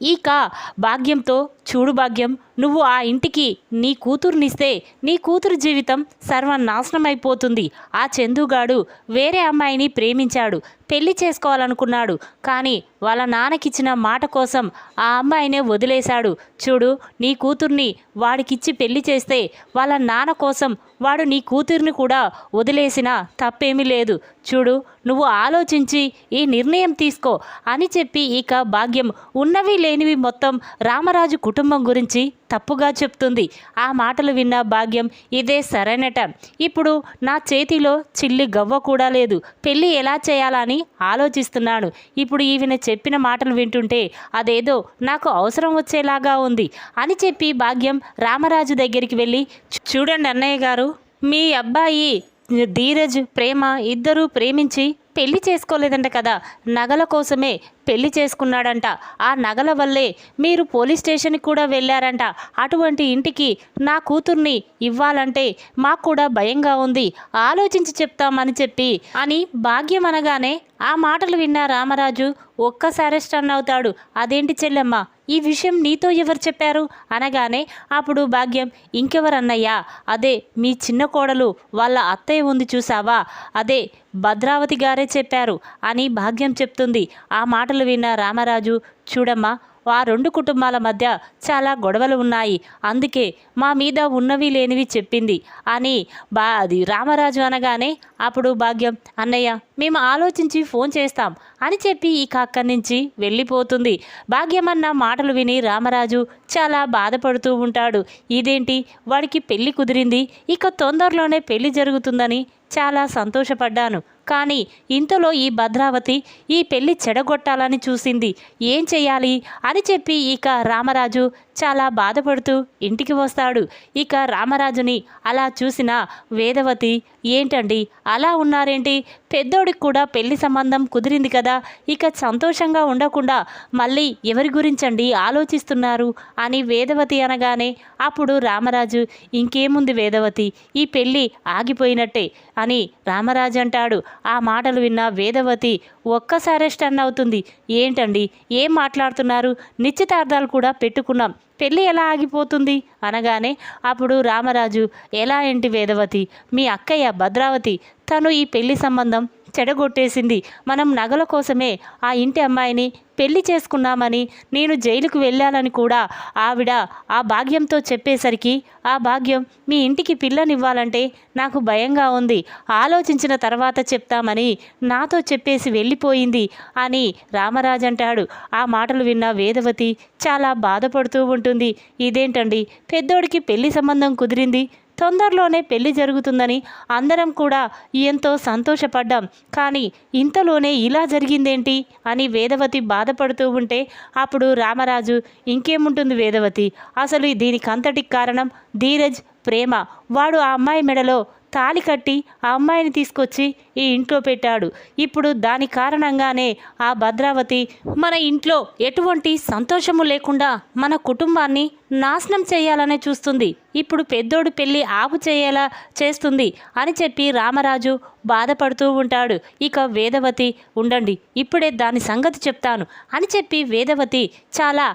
ఇక భాగ్యంతో చూడు భాగ్యం నువ్వు ఆ ఇంటికి నీ కూతురునిస్తే నీ కూతురు జీవితం సర్వనాశనం అయిపోతుంది ఆ చందుగాడు వేరే అమ్మాయిని ప్రేమించాడు పెళ్ళి చేసుకోవాలనుకున్నాడు కానీ వాళ్ళ నాన్నకిచ్చిన మాట కోసం ఆ అమ్మాయినే వదిలేశాడు. చూడు నీ కూతుర్ని వాడికిచ్చి పెళ్ళి చేస్తే వాళ్ళ నాన్న కోసం వాడు నీ కూతుర్ని కూడా వదిలేసినా తప్పేమీ లేదు. చూడు నువ్వు ఆలోచించి ఈ నిర్ణయం తీసుకో అని చెప్పి ఇక భాగ్యం ఉన్నవి లేనివి మొత్తం రామరాజు కుటుంబం గురించి తప్పుగా చెప్తుంది. ఆ మాటలు విన్న భాగ్యం ఇదే సరైనట. ఇప్పుడు నా చేతిలో చిల్లి గవ్వ కూడా లేదు. పెళ్ళి ఎలా చేయాలని ఆలోచిస్తున్నాను ఇప్పుడు ఈవిన చెప్పిన మాటలు వింటుంటే అదేదో నాకు అవసరం వచ్చేలాగా ఉంది అని చెప్పి భాగ్యం రామరాజు దగ్గరికి వెళ్ళి చూడండి అన్నయ్య గారు మీ అబ్బాయి ధీరజ్ ప్రేమ ఇద్దరూ ప్రేమించి పెళ్ళి చేసుకోలేదంట కదా. నగల కోసమే పెళ్ళి చేసుకున్నాడంట. ఆ నగల వల్లే మీరు పోలీస్ స్టేషన్కి కూడా వెళ్ళారంట. అటువంటి ఇంటికి నా కూతుర్ని ఇవ్వాలంటే మాకు కూడా భయంగా ఉంది. ఆలోచించి చెప్తామని చెప్పి అని భాగ్యం అనగానే ఆ మాటలు విన్న రామరాజు ఒక్కసారి స్టన్ అవుతాడు. అదేంటి చెల్లెమ్మ ఈ విషయం నీతో ఎవరు చెప్పారు? అనగానే అప్పుడు భాగ్యం ఇంకెవరన్నయ్యా? అదే మీ చిన్న కోడలు వాళ్ళ అత్తయ్య ఉంది చూసావా? అదే భద్రావతి గారే చెప్పారు అని భాగ్యం చెప్తుంది. ఆ మాటలు విన్న రామరాజు చూడమ్మా ఆ రెండు కుటుంబాల మధ్య చాలా గొడవలు ఉన్నాయి. అందుకే మా మీద ఉన్నవి లేనివి చెప్పింది. అని బా అది రామరాజు అనగానే అప్పుడు భాగ్యం అన్నయ్య మేము ఆలోచించి ఫోన్ చేస్తాం అని చెప్పి ఇక అక్కడి నుంచి వెళ్ళిపోతుంది. భాగ్యమన్న మాటలు విని రామరాజు చాలా బాధపడుతూ ఉంటాడు. ఇదేంటి? వాడికి పెళ్ళి కుదిరింది. ఇక తొందరలోనే పెళ్ళి జరుగుతుందని చాలా సంతోషపడ్డాను. కానీ ఇంతలో ఈ భద్రావతి ఈ పెళ్ళి చెడగొట్టాలని చూసింది. ఏం చేయాలి? అని చెప్పి ఇక రామరాజు చాలా బాధపడుతూ ఇంటికి వస్తాడు. ఇక రామరాజుని అలా చూసిన వేదవతి ఏంటండి అలా ఉన్నారేంటి? పెద్దోడికి కూడా పెళ్ళి సంబంధం కుదిరింది కదా ఇక సంతోషంగా ఉండకుండా మళ్ళీ ఎవరి గురించండి ఆలోచిస్తున్నారు? అని వేదవతి అనగానే అప్పుడు రామరాజు ఇంకేముంది వేదవతి? ఈ పెళ్ళి ఆగిపోయినట్టే అని రామరాజు అంటాడు. ఆ మాటలు విన్న వేదవతి ఒక్కసారే స్టన్ అవుతుంది ఏంటండి ఏం మాట్లాడుతున్నారు? నిశ్చితార్థాలు కూడా పెట్టుకున్నాం. పెళ్ళి ఎలా ఆగిపోతుంది? అనగానే అప్పుడు రామరాజు ఎలా ఏంటి వేదవతి? మీ అక్కయ్య భద్రావతి తను ఈ పెళ్ళి సంబంధం చెడగొట్టేసింది. మనం నగల కోసమే ఆ ఇంటి అమ్మాయిని పెళ్ళి చేసుకున్నామని నేను జైలుకు వెళ్ళాలని కూడా ఆవిడ ఆ భాగ్యంతో చెప్పేసరికి ఆ భాగ్యం మీ ఇంటికి పిల్లనివ్వాలంటే నాకు భయంగా ఉంది. ఆలోచించిన తర్వాత చెప్తామని నాతో చెప్పేసి వెళ్ళిపోయింది అని రామరాజు అంటాడు ఆ మాటలు విన్న వేదవతి చాలా బాధపడుతూ ఉంటుంది. ఉంటుంది. ఇదేంటండి? పెద్దోడికి పెళ్ళి సంబంధం కుదిరింది. తొందరలోనే పెళ్ళి జరుగుతుందని అందరం కూడా ఎంతో సంతోషపడ్డాం. కానీ ఇంతలోనే ఇలా జరిగిందేంటి? అని వేదవతి బాధపడుతూ ఉంటే అప్పుడు రామరాజు ఇంకేముంటుంది వేదవతి? అసలు దీనికంతటికి కారణం ధీరజ్ ప్రేమ. వాడు ఆ అమ్మాయి మెడలో తాళి కట్టి ఆ అమ్మాయిని తీసుకొచ్చి ఈ ఇంట్లో పెట్టాడు. ఇప్పుడు దాని కారణంగానే ఆ భద్రావతి మన ఇంట్లో ఎటువంటి సంతోషము లేకుండా మన కుటుంబాన్ని నాశనం చేయాలనే చూస్తుంది. ఇప్పుడు పెద్దోడు పెళ్ళి ఆపు చేయేలా చేస్తుంది అని చెప్పి రామరాజు బాధపడుతూ ఉంటాడు. ఇక వేదవతి ఉండండి ఇప్పుడే దాని సంగతి చెప్తాను అని చెప్పి వేదవతి చాలా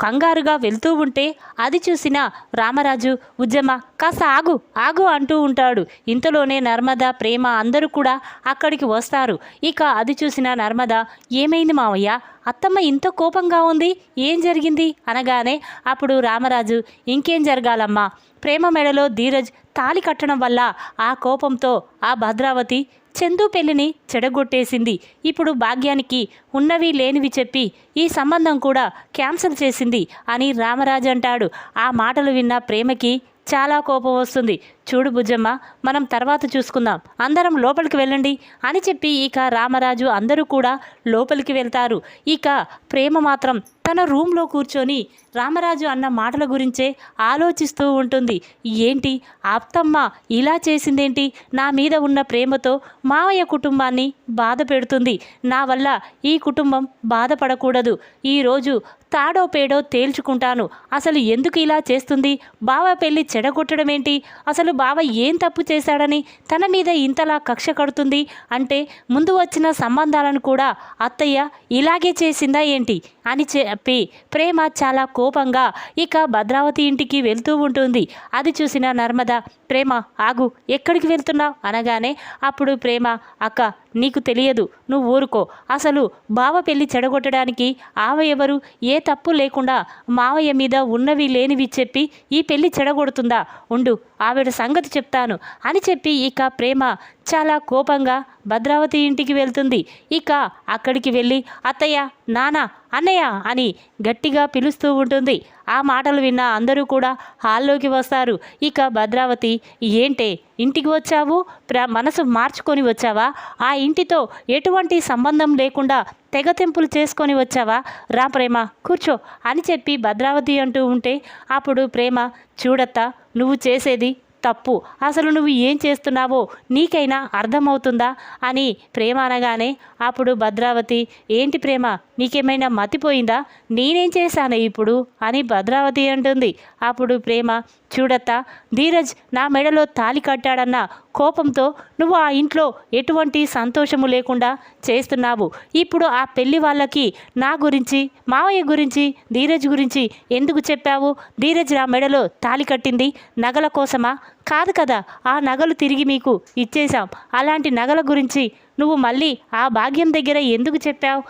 కంగారుగా వెళ్తూ ఉంటే అది చూసిన రామరాజు ఉద్యమ కాస్త ఆగు ఆగు అంటూ ఉంటాడు. ఇంతలోనే నర్మద ప్రేమ అందరూ కూడా అక్కడికి వస్తారు. ఇక అది చూసిన నర్మద ఏమైంది మావయ్య? అత్తమ్మ ఇంత కోపంగా ఉంది ఏం జరిగింది? అనగానే అప్పుడు రామరాజు ఇంకేం జరగాలమ్మా? ప్రేమ మెడలో ధీరజ్ తాలి కట్టడం వల్ల ఆ కోపంతో ఆ భద్రావతి చందు పెళ్ళిని చెడగొట్టేసింది. ఇప్పుడు భాగ్యానికి ఉన్నవి లేనివి చెప్పి ఈ సంబంధం కూడా క్యాన్సిల్ చేసింది అని రామరాజు అంటాడు. ఆ మాటలు విన్న ప్రేమకి చాలా కోపం వస్తుంది. చూడు బుజ్జమ్మ మనం తర్వాత చూసుకుందాం. అందరం లోపలికి వెళ్ళండి అని చెప్పి ఇక రామరాజు అందరూ కూడా లోపలికి వెళ్తారు. ఇక ప్రేమ మాత్రం తన రూమ్లో కూర్చొని రామరాజు అన్న మాటల గురించే ఆలోచిస్తూ ఉంటుంది. ఏంటి? ఆప్తమ్మ ఇలా చేసిందేంటి? నా మీద ఉన్న ప్రేమతో మావయ్య కుటుంబాన్ని బాధ పెడుతుంది. నా వల్ల ఈ కుటుంబం బాధపడకూడదు. ఈరోజు తాడో పేడో తేల్చుకుంటాను. అసలు ఎందుకు ఇలా చేస్తుంది? బావ పెళ్ళి చెడగొట్టడం ఏంటి అసలు బావ ఏం తప్పు చేశాడని తన మీద ఇంతలా కక్ష కడుతుంది అంటే ముందు వచ్చిన సంబంధాలను కూడా అత్తయ్య ఇలాగే చేసిందా ఏంటి? అని చెప్పి ప్రేమ చాలా కోపంగా ఇక భద్రావతి ఇంటికి వెళ్తూ ఉంటుంది. అది చూసిన నర్మద ప్రేమ ఆగు ఎక్కడికి వెళ్తున్నావు? అనగానే అప్పుడు ప్రేమ అక్క నీకు తెలియదు నువ్వు ఊరుకో. అసలు బావ పెళ్ళి చెడగొట్టడానికి ఆమె ఎవరు? ఏ తప్పు లేకుండా మావయ్య మీద ఉన్నవి లేనివి చెప్పి ఈ పెళ్ళి చెడగొడుతుందా? ఉండు ఆవిడ సంగతి చెప్తాను అని చెప్పి ఇక ప్రేమ చాలా కోపంగా భద్రావతి ఇంటికి వెళ్తుంది. ఇక అక్కడికి వెళ్ళి అత్తయ్య నానా అన్నయ్య అని గట్టిగా పిలుస్తూ ఉంటుంది. ఆ మాటలు విన్న అందరూ కూడా హాల్లోకి వస్తారు. ఇక భద్రావతి ఏంటే ఇంటికి వచ్చావు? ప్ర మనసు మార్చుకొని వచ్చావా? ఆ ఇంటితో ఎటువంటి సంబంధం లేకుండా తెగతెంపులు చేసుకొని వచ్చావా? రా ప్రేమ కూర్చో అని చెప్పి భద్రావతి అంటూ ఉంటే అప్పుడు ప్రేమ చూడత్తా నువ్వు చేసేది తప్పు. అసలు నువ్వు ఏం చేస్తున్నావో నీకైనా అర్థమవుతుందా? అని ప్రేమ అనగానే అప్పుడు భద్రావతి ఏంటి ప్రేమ? నీకేమైనా మతిపోయిందా? నేనేం చేశాను ఇప్పుడు? అని భద్రావతి అంటుంది. అప్పుడు ప్రేమ చూడత్తా. ధీరజ్ నా మెడలో తాలి కట్టాడన్న కోపంతో నువ్వు ఆ ఇంట్లో ఎటువంటి సంతోషము లేకుండా చేస్తున్నావు. ఇప్పుడు ఆ పెళ్ళి వాళ్ళకి నా గురించి మావయ్య గురించి ధీరజ్ గురించి ఎందుకు చెప్పావు? ధీరజ్ నా మెడలో తాలి కట్టింది నగల కోసమా? కాదు కదా ఆ నగలు తిరిగి మీకు ఇచ్చేశాం. అలాంటి నగల గురించి నువ్వు మళ్ళీ ఆ భాగ్యం దగ్గర ఎందుకు చెప్పావు?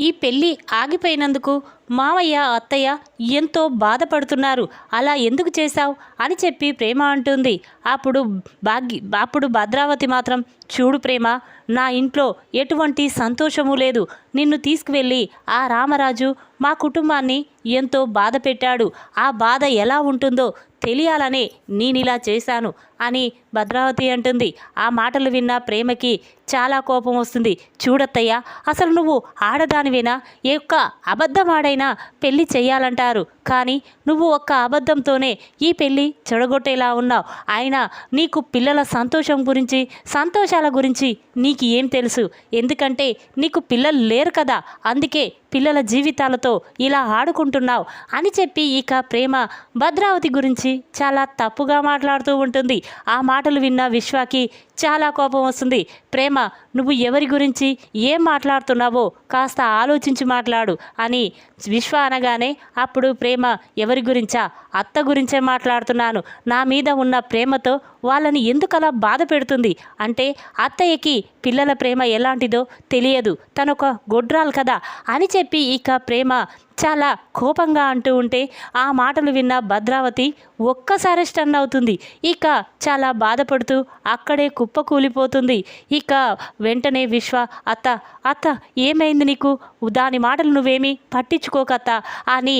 ఈ పెళ్ళి ఆగిపోయినందుకు మావయ్య అత్తయ్య ఎంతో బాధపడుతున్నారు. అలా ఎందుకు చేశావు? అని చెప్పి ప్రేమ అంటుంది. అప్పుడు భాగ్య అప్పుడు భద్రావతి మాత్రం చూడు ప్రేమ నా ఇంట్లో ఎటువంటి సంతోషము లేదు. నిన్ను తీసుకువెళ్ళి ఆ రామరాజు మా కుటుంబాన్ని ఎంతో బాధ పెట్టాడు. ఆ బాధ ఎలా ఉంటుందో తెలియాలనే నేనిలా చేశాను అని భద్రావతి అంటుంది. ఆ మాటలు విన్న ప్రేమకి చాలా కోపం వస్తుంది. చూడత్తయ్య అసలు నువ్వు ఆడదానివేనా? ఏ ఒక్క అబద్ధమాడైనా పెళ్ళి చెయ్యాలంటారు. కానీ నువ్వు ఒక్క అబద్ధంతోనే ఈ పెళ్ళి చెడగొట్టేలా ఉన్నావు. అయినా నీకు పిల్లల సంతోషం గురించి సంతోషాల గురించి నీకు ఏం తెలుసు? ఎందుకంటే నీకు పిల్లలు లేరు కదా. అందుకే పిల్లల జీవితాలతో ఇలా ఆడుకుంటున్నావు అని చెప్పి ఇక ప్రేమ భద్రావతి గురించి చాలా తప్పుగా మాట్లాడుతూ ఉంటుంది. ఆ మాటలు విన్న విశ్వాకి చాలా కోపం వస్తుంది. ప్రేమ నువ్వు ఎవరి గురించి ఏం మాట్లాడుతున్నావో కాస్త ఆలోచించి మాట్లాడు అని విశ్వ అనగానే అప్పుడు ప్రేమ ఎవరి గురించా? అత్త గురించే మాట్లాడుతున్నాను. నా మీద ఉన్న ప్రేమతో వాళ్ళని ఎందుకలా బాధ పెడుతుంది? అంటే అత్తయ్యకి పిల్లల ప్రేమ ఎలాంటిదో తెలియదు. తనొక గొడ్రాలు కదా అని చెప్పి ఇక ప్రేమ చాలా కోపంగా అంటూ ఉంటే ఆ మాటలు విన్న భద్రావతి ఒక్కసారి స్టన్ అవుతుంది. ఇక చాలా బాధపడుతూ అక్కడే కుప్ప కూలిపోతుంది ఇక వెంటనే విశ్వ అత్త అత్త ఏమైంది? నీకు? దాని మాటలు నువ్వేమి పట్టించుకోకత్త? అని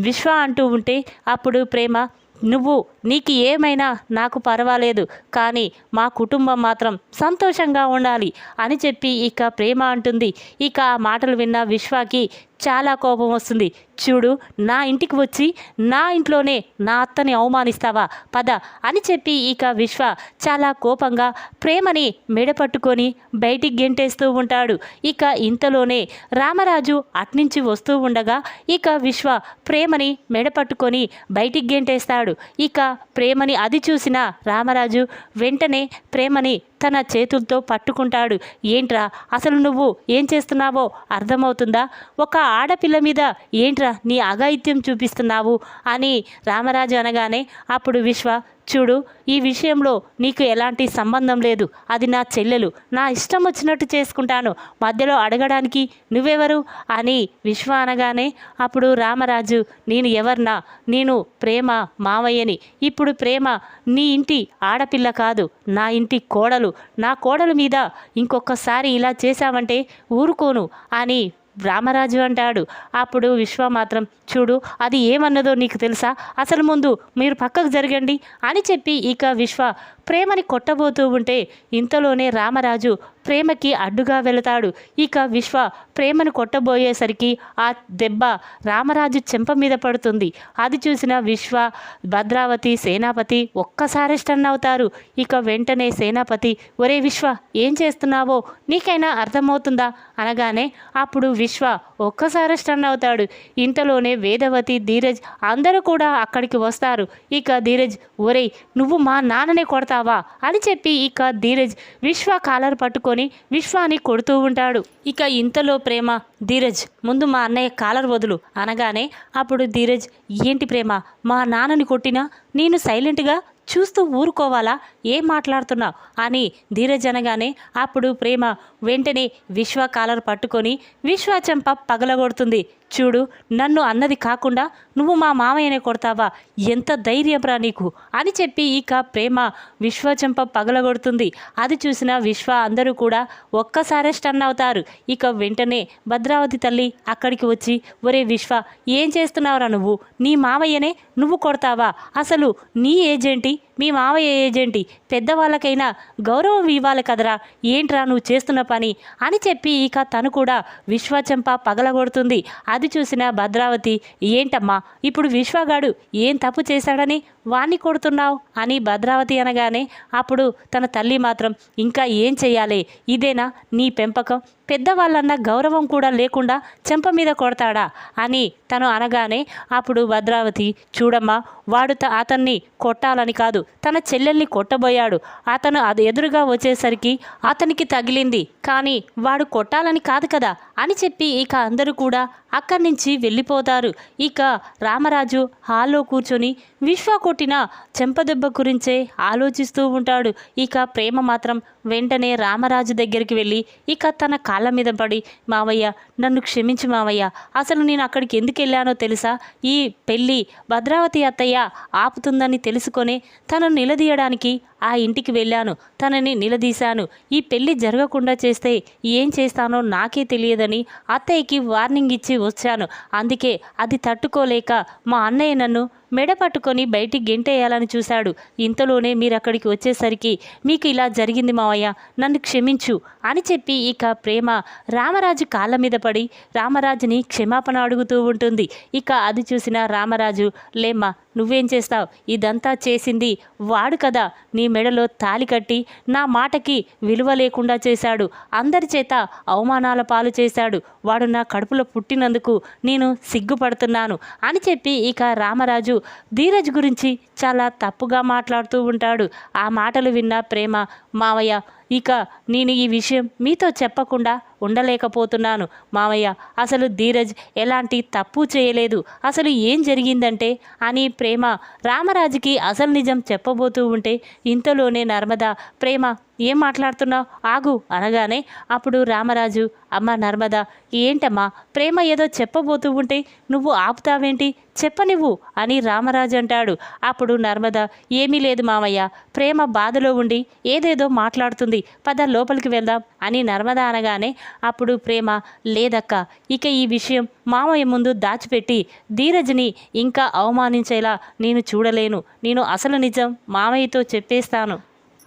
విశ్వ అంటూ ఉంటే అప్పుడు ప్రేమ నువ్వు నీకు ఏమైనా నాకు పర్వాలేదు కానీ మా కుటుంబం మాత్రం సంతోషంగా ఉండాలి అని చెప్పి ఇక ప్రేమ అంటుంది. ఇక ఆ మాటలు విన్న విశ్వాకి చాలా కోపం వస్తుంది. చూడు నా ఇంటికి వచ్చి నా ఇంట్లోనే నా అత్తని అవమానిస్తావా? పద అని చెప్పి ఇక విశ్వ చాలా కోపంగా ప్రేమని మెడపట్టుకొని బయటికి గెంటేస్తూ ఉంటాడు. ఇక ఇంతలోనే రామరాజు అట్నుంచి వస్తూ ఉండగా ఇక విశ్వ ప్రేమని మెడపట్టుకొని బయటికి గెంటేస్తాడు. ఇక ప్రేమని అది చూసిన రామరాజు వెంటనే ప్రేమని తన చేతులతో పట్టుకుంటాడు. ఏంట్రా అసలు నువ్వు ఏం చేస్తున్నావో అర్థమవుతుందా? ఒక ఆడపిల్ల మీద ఏంట్రా నీ అఘాయిత్యం చూపిస్తున్నావు? అని రామరాజు అనగానే అప్పుడు విశ్వ చూడు ఈ విషయంలో నీకు ఎలాంటి సంబంధం లేదు. అది నా చెల్లెలు. నా ఇష్టం వచ్చినట్టు చేసుకుంటాను. మధ్యలో అడగడానికి నువ్వెవరు? అని విశ్వ అనగానే అప్పుడు రామరాజు నేను ఎవర్నా? నేను ప్రేమ మావయ్యని ఇప్పుడు ప్రేమ నీ ఇంటి ఆడపిల్ల కాదు నా ఇంటి కోడలు. నా కోడలు మీద ఇంకొకసారి ఇలా చేశావంటే ఊరుకోను అని రామరాజు అంటాడు. అప్పుడు విశ్వ మాత్రం చూడు అది ఏమన్నదో నీకు తెలుసా? అసలు ముందు మీరు పక్కకు జరగండి అని చెప్పి ఇక విశ్వ ప్రేమని కొట్టబోతూ ఉంటే ఇంతలోనే రామరాజు ప్రేమకి అడ్డుగా వెళతాడు. ఇక విశ్వ ప్రేమను కొట్టబోయేసరికి ఆ దెబ్బ రామరాజు చెంప మీద పడుతుంది. అది చూసిన విశ్వ భద్రావతి సేనాపతి ఒక్కసారి స్టన్ అవుతారు. ఇక వెంటనే సేనాపతి ఒరే విశ్వ ఏం చేస్తున్నావో? నీకైనా అర్థమవుతుందా? అనగానే అప్పుడు విశ్వ ఒక్కసారి స్టన్ అవుతాడు. ఇంతలోనే వేదవతి ధీరజ్ అందరూ కూడా అక్కడికి వస్తారు. ఇక ధీరజ్ ఒరేయ్ నువ్వు మా నాన్ననే కొడతావా? అని చెప్పి ఇక ధీరజ్ విశ్వ కాలర్ పట్టుకొని విశ్వాన్ని కొడుతూ ఉంటాడు. ఇక ఇంతలో ప్రేమ ధీరజ్ ముందు మా అన్నయ్య కాలర్ వదులు అనగానే అప్పుడు ధీరజ్ ఏంటి ప్రేమ? మా నాన్నని కొట్టినా నేను సైలెంట్గా చూస్తూ ఊరుకోవాలా? ఏం మాట్లాడుతున్నావు? అని ధీరజ్ అనగానే అప్పుడు ప్రేమ వెంటనే విశ్వ కాలర్ పట్టుకొని విశ్వ చెంప పగలగొడుతుంది. చూడు నన్ను అన్నది కాకుండా నువ్వు మా మామయ్యనే కొడతావా? ఎంత ధైర్యంరా నీకు? అని చెప్పి ఇక ప్రేమ విశ్వచంప పగలగొడుతుంది. అది చూసిన విశ్వ అందరూ కూడా ఒక్కసారే స్టన్ అవుతారు. ఇక వెంటనే భద్రావతి తల్లి అక్కడికి వచ్చి ఒరే విశ్వ ఏం చేస్తున్నావురా నువ్వు? నీ మామయ్యనే నువ్వు కొడతావా? అసలు నీ ఏజెంటి? మీ మావయ్య ఏజెంటి? పెద్దవాళ్ళకైనా గౌరవం ఇవ్వాలి కదరా. ఏంట్రా నువ్వు చేస్తున్న పని? అని చెప్పి ఇక తను కూడా విశ్వచంప పగలగొడుతుంది. అది చూసిన భద్రావతి ఏంటమ్మా ఇప్పుడు విశ్వగాడు ఏం తప్పు చేశాడని వాణ్ణి కొడుతున్నావు? అని భద్రావతి అనగానే అప్పుడు తన తల్లి మాత్రం ఇంకా ఏం చెయ్యాలి? ఇదేనా నీ పెంపకం? పెద్దవాళ్ళన్న గౌరవం కూడా లేకుండా చెంప మీద కొడతాడా? అని తను అనగానే అప్పుడు భద్రావతి చూడమ్మా వాడు త- అతన్ని కొట్టాలని కాదు. తన చెల్లెల్ని కొట్టబోయాడు. అతను అది ఎదురుగా వచ్చేసరికి అతనికి తగిలింది. కానీ వాడు కొట్టాలని కాదు కదా అని చెప్పి ఇక అందరూ కూడా అక్కడి నుంచి వెళ్ళిపోతారు. ఇక రామరాజు హాల్లో కూర్చొని విశ్వ కొట్టిన చెంపదెబ్బ గురించే ఆలోచిస్తూ ఉంటాడు. ఇక ప్రేమ మాత్రం వెంటనే రామరాజు దగ్గరికి వెళ్ళి ఇక తన కాళ్ళ మీద పడి మావయ్య నన్ను క్షమించు మావయ్య. అసలు నేను అక్కడికి ఎందుకు వెళ్ళానో తెలుసా? ఈ పెళ్ళి భద్రావతి అత్తయ్య ఆపుతుందని తెలుసుకొని తనను నిలదీయడానికి ఆ ఇంటికి వెళ్ళాను. తనని నిలదీశాను. ఈ పెళ్ళి జరగకుండా చేస్తే ఏం చేస్తానో నాకే తెలియదని అత్తయ్యకి వార్నింగ్ ఇచ్చి వచ్చాను. అందుకే అది తట్టుకోలేక మా అన్నయ్య నన్ను మెడ పట్టుకొని బయటికి గెంటేయాలని చూశాడు. ఇంతలోనే మీరు అక్కడికి వచ్చేసరికి మీకు ఇలా జరిగింది మావయ్య నన్ను క్షమించు అని చెప్పి ఇక ప్రేమ రామరాజు కాళ్ళ మీద పడి రామరాజుని క్షమాపణ అడుగుతూ ఉంటుంది. ఇక అది చూసిన రామరాజు లేమ్మా నువ్వేం చేస్తావు? ఇదంతా చేసింది వాడు కదా. నీ మెడలో తాలి కట్టి నా మాటకి విలువ లేకుండా చేశాడు. అందరి చేత అవమానాల పాలు చేశాడు. వాడు నా కడుపులో పుట్టినందుకు నేను సిగ్గుపడుతున్నాను అని చెప్పి ఇక రామరాజు ధీరజ్ గురించి చాలా తప్పుగా మాట్లాడుతూ ఉంటాడు. ఆ మాటలు విన్న ప్రేమ మావయ్య ఇక నేను ఈ విషయం మీతో చెప్పకుండా ఉండలేకపోతున్నాను. మావయ్య అసలు ధీరజ్ ఎలాంటి తప్పు చేయలేదు. అసలు ఏం జరిగిందంటే అని ప్రేమ రామరాజుకి అసలు నిజం చెప్పబోతూ ఉంటే ఇంతలోనే నర్మదా ప్రేమ ఏం మాట్లాడుతున్నావు? ఆగు అనగానే అప్పుడు రామరాజు అమ్మ నర్మద ఏంటమ్మా ప్రేమ ఏదో చెప్పబోతూ ఉంటే నువ్వు ఆపుతావేంటి? చెప్పనివ్వు అని రామరాజు అంటాడు. అప్పుడు నర్మద ఏమీ లేదు మామయ్య ప్రేమ బాధలో ఉండి ఏదేదో మాట్లాడుతుంది పద లోపలికి వెళ్దాం అని నర్మద అనగానే అప్పుడు ప్రేమ లేదక్క ఇక ఈ విషయం మామయ్య ముందు దాచిపెట్టి ధీరజ్ని ఇంకా అవమానించేలా నేను చూడలేను నేను అసలు నిజం మామయ్యతో చెప్పేస్తాను.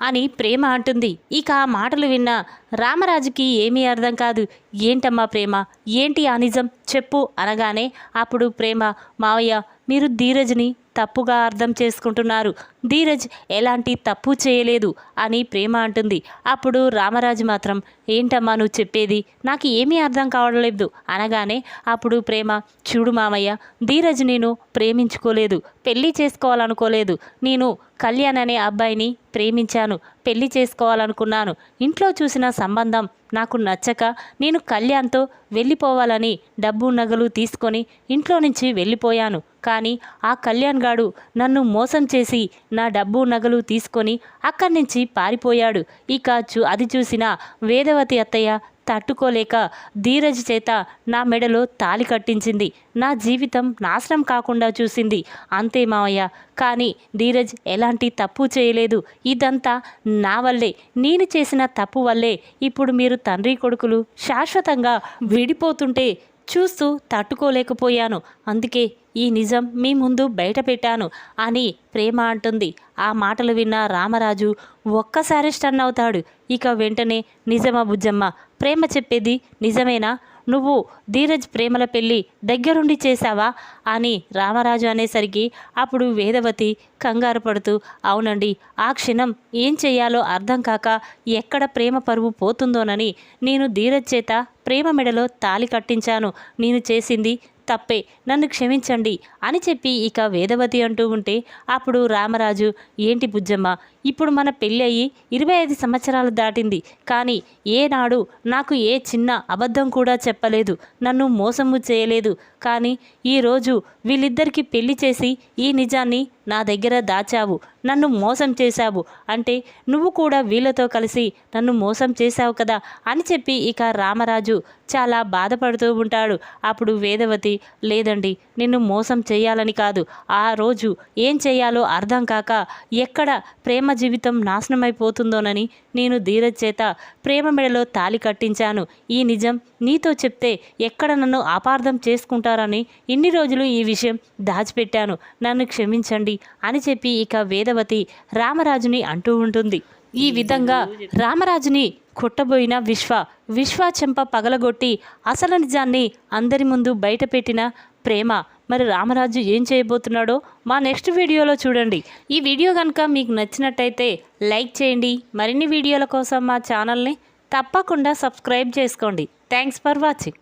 అని ప్రేమ అంటుంది. ఇక ఆ మాటలు విన్న రామరాజుకి ఏమీ అర్థం కాదు. ఏంటమ్మా ప్రేమ? ఏంటి ఆ నిజం? చెప్పు అనగానే అప్పుడు ప్రేమ మావయ్య మీరు ధీరజ్ని తప్పుగా అర్థం చేసుకుంటున్నారు. ధీరజ్ ఎలాంటి తప్పు చేయలేదు అని ప్రేమ అంటుంది. అప్పుడు రామరాజు మాత్రం ఏంటమ్మా నువ్వు చెప్పేది? నాకు ఏమీ అర్థం కావట్లేదు అనగానే అప్పుడు ప్రేమ చూడు మామయ్య ధీరజ్ నేను ప్రేమించుకోలేదు. పెళ్ళి చేసుకోవాలనుకోలేదు. నేను కళ్యాణ్ అనే అబ్బాయిని ప్రేమించాను పెళ్ళి చేసుకోవాలనుకున్నాను. ఇంట్లో చూసిన సంబంధం నాకు నచ్చక నేను కళ్యాణ్తో వెళ్ళిపోవాలని డబ్బు నగలు తీసుకొని ఇంట్లో నుంచి వెళ్ళిపోయాను. కానీ ఆ కళ్యాణ్ గాడు నన్ను మోసం చేసి నా డబ్బు నగలు తీసుకొని అక్కడి నుంచి పారిపోయాడు. ఇక చూ అది చూసిన వేదవతి అత్తయ్య తట్టుకోలేక ధీరజ్ చేత నా మెడలో తాలి కట్టించింది. నా జీవితం నాశనం కాకుండా చూసింది. అంతే మావయ్య. కానీ ధీరజ్ ఎలాంటి తప్పు చేయలేదు. ఇదంతా నా వల్లే. నేను చేసిన తప్పు వల్లే. ఇప్పుడు మీరు తండ్రి కొడుకులు శాశ్వతంగా విడిపోతుంటే చూస్తూ తట్టుకోలేకపోయాను. అందుకే ఈ నిజం మీ ముందు బయట పెట్టాను అని ప్రేమ అంటుంది. ఆ మాటలు విన్న రామరాజు ఒక్కసారి స్టన్ అవుతాడు. ఇక వెంటనే నిజమా బుజ్జమ్మ? ప్రేమ చెప్పేది నిజమేనా? నువ్వు ధీరజ్ ప్రేమల పెళ్ళి దగ్గరుండి చేశావా? అని రామరాజు అనేసరికి అప్పుడు వేదవతి కంగారు పడుతూ అవునండి ఆ క్షణం ఏం చేయాలో అర్థం కాక ఎక్కడ ప్రేమ పరువు పోతుందోనని నేను ధీరజ్ చేత ప్రేమ మెడలో తాలి కట్టించాను. నేను చేసింది తప్పే నన్ను క్షమించండి అని చెప్పి ఇక వేదవతి అంటూ ఉంటే అప్పుడు రామరాజు ఏంటి బుజ్జమ్మ ఇప్పుడు మన పెళ్ళి అయ్యి ఇరవై ఐదు సంవత్సరాలు దాటింది కానీ ఏనాడు నాకు ఏ చిన్న అబద్ధం కూడా చెప్పలేదు నన్ను మోసము చేయలేదు కానీ ఈరోజు వీళ్ళిద్దరికీ పెళ్ళి చేసి ఈ నిజాన్ని నా దగ్గర దాచావు నన్ను మోసం చేశావు అంటే నువ్వు కూడా వీళ్ళతో కలిసి నన్ను మోసం చేశావు కదా అని చెప్పి ఇక రామరాజు చాలా బాధపడుతూ ఉంటాడు. అప్పుడు వేదవతి లేదండి నిన్ను మోసం చేయాలని కాదు. ఆ రోజు ఏం చేయాలో అర్థం కాక ఎక్కడ ప్రేమ జీవితం నాశనమైపోతుందోనని నేను ధీరజ్ చేత ప్రేమ మెడలో తాలి కట్టించాను. ఈ నిజం నీతో చెప్తే ఎక్కడ నన్ను అపార్థం చేసుకుంటారని ఇన్ని రోజులు ఈ విషయం దాచిపెట్టాను. నన్ను క్షమించండి. అని చెప్పి ఇక వేదవతి రామరాజుని అంటూ ఉంటుంది. ఈ విధంగా రామరాజుని కొట్టబోయిన విశ్వ విశ్వ చెంప పగలగొట్టి అసలు నిజాన్ని అందరి ముందు బయటపెట్టిన ప్రేమ. మరి రామరాజు ఏం చేయబోతున్నాడో మా నెక్స్ట్ వీడియోలో చూడండి. ఈ వీడియో కనుక మీకు నచ్చినట్టయితే లైక్ చేయండి. మరిన్ని వీడియోల కోసం మా ఛానల్ని తప్పకుండా సబ్స్క్రైబ్ చేసుకోండి. Thanks for watching.